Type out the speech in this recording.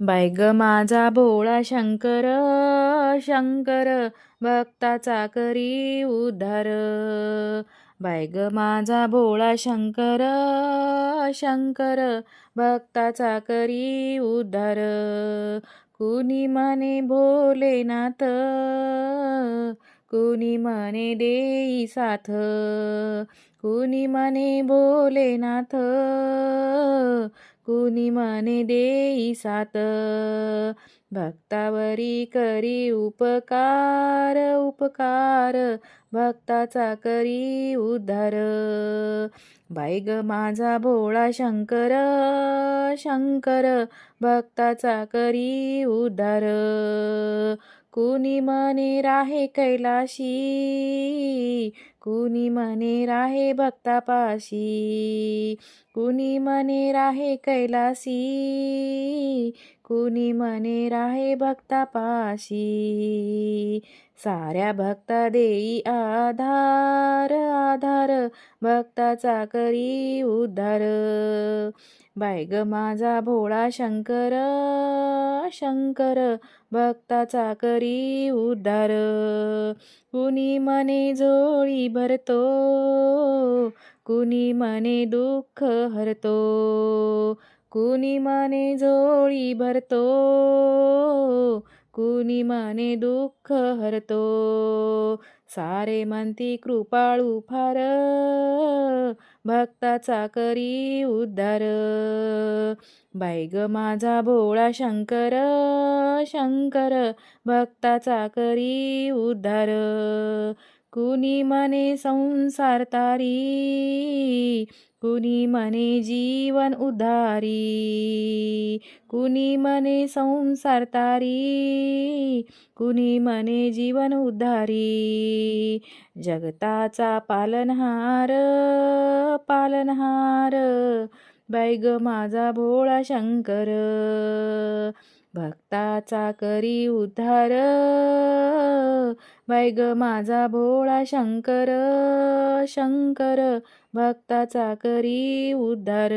Bye ग माझा भोळा शंकर शंकर भक्ताचा करी उद्धार. बाय ग माझा भोळा शंकर शंकर भक्ताचा करी उद्धार. कुणी म्हणे भोलेनाथ कुणी मने देई साथ? कुणी बोले नाथ? कुणी मने देई साथ? भक्तावरी करी उपकार उपकार. भक्ताचा करी उद्धार. बाई माझा भोळा शंकर शंकर. भक्ताचा करी उद्धार. कुणी मने राहे कैलाशी? कुणी मने राहे भक्तापाशी? कुणी मने राहे कैलासी कुणी मने राहे भक्तापाशी? साऱ्या भक्ता देई आधार आधार भक्ताचा करी उद्धार. बाय माझा भोळा शंकर शंकर भक्ताचा करी उद्धार. कुणी मने झोळी भरतो कुणी मने दुःख हरतो कुणी मने झोळी भरतो कुणी मने दुःख हरतो सारे म्हणती कृपाळू फार भक्ताचा करी उद्धार बाय माझा भोळा शंकर शंकर भक्ताचा करी उद्धार कुणी म्हणे संसार तारी कुणी म्हणे जीवन उधारी? कुणी म्हणे संसार तारी कुणी म्हणे जीवन उद्धारी जगताचा पालनहार पालनहार बैग माझा भोळा शंकर. भक्ताचा करी उद्धार बाई ग माझा भोळा शंकर शंकर भक्ताचा करी उद्धार.